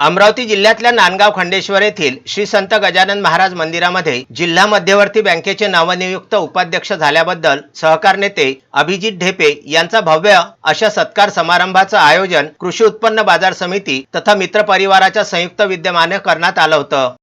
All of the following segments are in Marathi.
अमरावती जिल्ह्यातल्या नांदगाव खंडेश्वर येथील श्री संत गजानन महाराज मंदिरामध्ये जिल्हा मध्यवर्ती बँकेचे नवनियुक्त उपाध्यक्ष झाल्याबद्दल सहकार नेते अभिजित ढेपे यांचा भव्य अशा सत्कार समारंभाचं आयोजन कृषी उत्पन्न बाजार समिती तथा मित्र परिवाराच्या संयुक्त विद्यमाने करण्यात आलं होतं.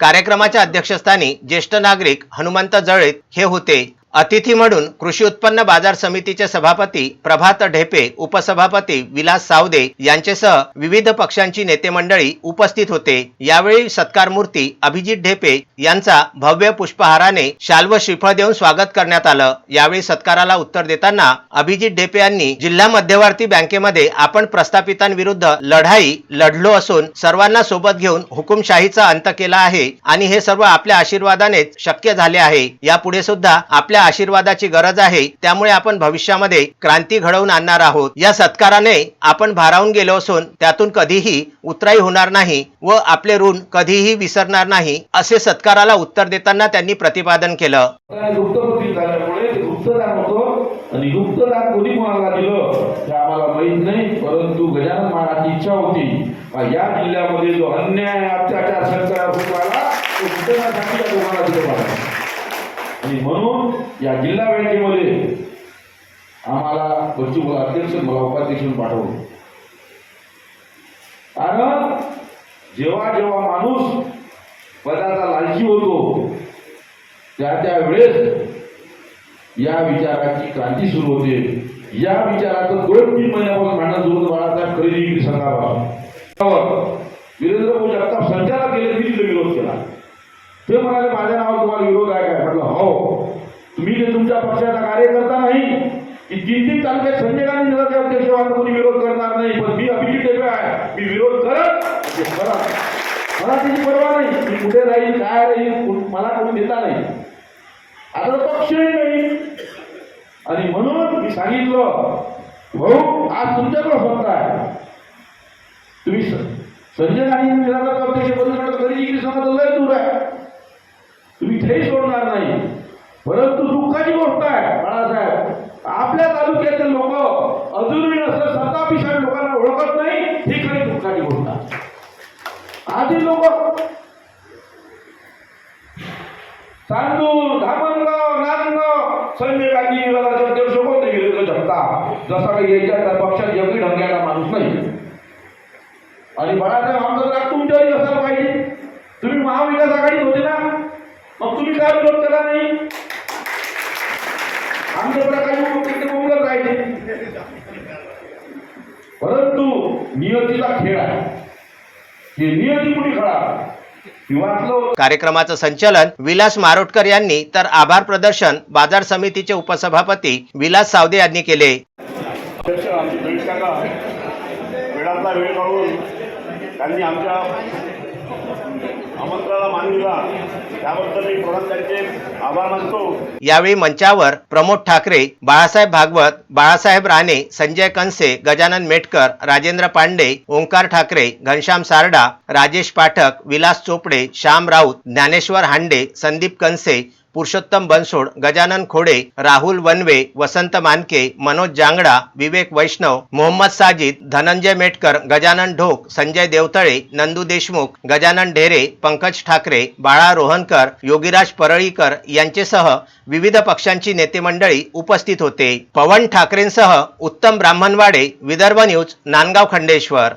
कार्यक्रमाच्या अध्यक्षस्थानी ज्येष्ठ नागरिक हनुमंत जळीत हे होते. अतिथी म्हणून कृषी उत्पन्न बाजार समितीचे सभापती प्रभात ढेपे उपसभापती विलास सावदे यांचेसह विविध पक्षांची नेते मंडळी उपस्थित होते. यावेळी सत्कार मूर्ती अभिजित ढेपे यांचा भव्य पुष्पहाराने शाल व श्रीफळ देऊन स्वागत करण्यात आलं. यावेळी सत्काराला उत्तर देताना अभिजित ढेपे यांनी जिल्हा मध्यवर्ती बँकेमध्ये आपण प्रस्थापितांविरुद्ध लढाई लढलो असून सर्वांना सोबत घेऊन हुकुमशाहीचा अंत केला आहे आणि हे सर्व आपल्या आशीर्वादानेच शक्य झाले आहे. यापुढे सुद्धा आपल्या आपल्या आशीर्वादाची गरज आहे त्यामुळे आपण भविष्यामध्ये क्रांती घडवून आणणार आहोत. या सत्काराने आपण भारावून गेलो असून त्यातून कधीही उतराई होणार नाही व आपले ऋण कधीही विसरणार नाही असे सत्काराला उत्तर देताना त्यांनी प्रतिपादन केलं. काय गुप्तपती झाल्यामुळे आणि गुप्तदान कोणी कोणाला दिलं हे आम्हाला माहीत नाही परंतु गजानन महाराजची इच्छा होती. या जिल्ह्यामध्ये जो अन्याय अत्याचार सरकार होत राहिला तो गुप्तदानासाठी या लोकांना दिलं पाहिजे आणि म्हणून या जिल्हा बँकेमध्ये आम्हाला बच्चू मला अध्यक्ष मला उपाध्यक्ष पाठवले. कारण जेव्हा जेव्हा माणूस पदाचा लालची होतो त्या त्यावेळेस या विचाराची क्रांती सुरू होते. या विचाराचं दोन तीन महिन्यापासून भांडण सुरू होतं बाळासाहेब खरेदी विक्री संघावर वीरेंद्र भाऊ जगताप संचालक गेले तरी तिथे विरोध केला ते म्हणाले माझ्या नावावर तुम्हाला विरोध आहे काय म्हटलं हो तुम्ही जे तुमच्या पक्षाचा कार्यकर्ता नाही. की तीन तीन तालुक्यात संजय गांधी नगरचे अध्यक्ष व्हायला कोणी विरोध करणार नाही. पण मी अभिजित टेपे आहे मी विरोध करत करा मला त्याची परवा नाही. मी कुठे राहील काय राहील मला कोणी देता नाही. आता पक्षही नाही. आणि म्हणून मी सांगितलं भाऊ आज तुमच्याकडे सत्ता आहे तुम्ही स- संजय गांधी निराधार अध्यक्ष पद तरी इकडे समाज लय दूर आहे. तुम्ही इथेही सोडणार नाही. परंतु दुःखाची गोष्ट आहे बाळासाहेब आपल्या तालुक्यातील लोक अजूनही असं सत्तापिशाही लोकांना ओळखत नाही ही खरी दुःखाची गोष्ट आहे आधी लोक तांदूळ धामणगाव नांदगाव संजय गांधी निराधारचे अध्यक्ष कोणते विरोध शकता जसा काही याच्या त्या पक्षात योग्य ढंग्याचा माणूस नाही. आणि बाळासाहेब आमचा राग तुमच्यावरही असायला पाहिजे. तुम्ही महाविकास आघाडीत होते ना मग तुम्ही काय विरोध केला नाही? आमच्या काही लोक राहिले. परंतु नियतीला खेळ आहे. हे नियती खेळा होतं. कार्यक्रमाचं संचालन विलास मारोटकर यांनी तर आभार प्रदर्शन बाजार समितीचे उपसभापती विलास सावदे यांनी केले. त्यांनी आमच्या आमंत्रणाला मान दिला त्याबद्दल मी प्रधान त्यांचे आभार मानतो. यावेळी मंचावर प्रमोद ठाकरे बाळासाहेब भागवत बाळासाहेब राणे संजय कंसे गजानन मेटकर राजेंद्र पांडे ओंकार ठाकरे घनश्याम सारडा राजेश पाठक विलास चोपडे श्याम राऊत ज्ञानेश्वर हांडे संदीप कंसे पुरुषोत्तम बनसोड गजानन खोडे राहुल वनवे वसंत मानके मनोज जांगडा विवेक वैष्णव मोहम्मद साजिद धनंजय मेटकर गजानन ढोक संजय देवतळे नंदू देशमुख गजानन ढेरे पंकज ठाकरे बाळा रोहनकर योगीराज परळीकर यांचेसह विविध पक्षांची नेते मंडळी उपस्थित होते. पवन ठाकरेंसह उत्तम ब्राह्मणवाडे विदर्भ न्यूज नांदगाव खंडेश्वर.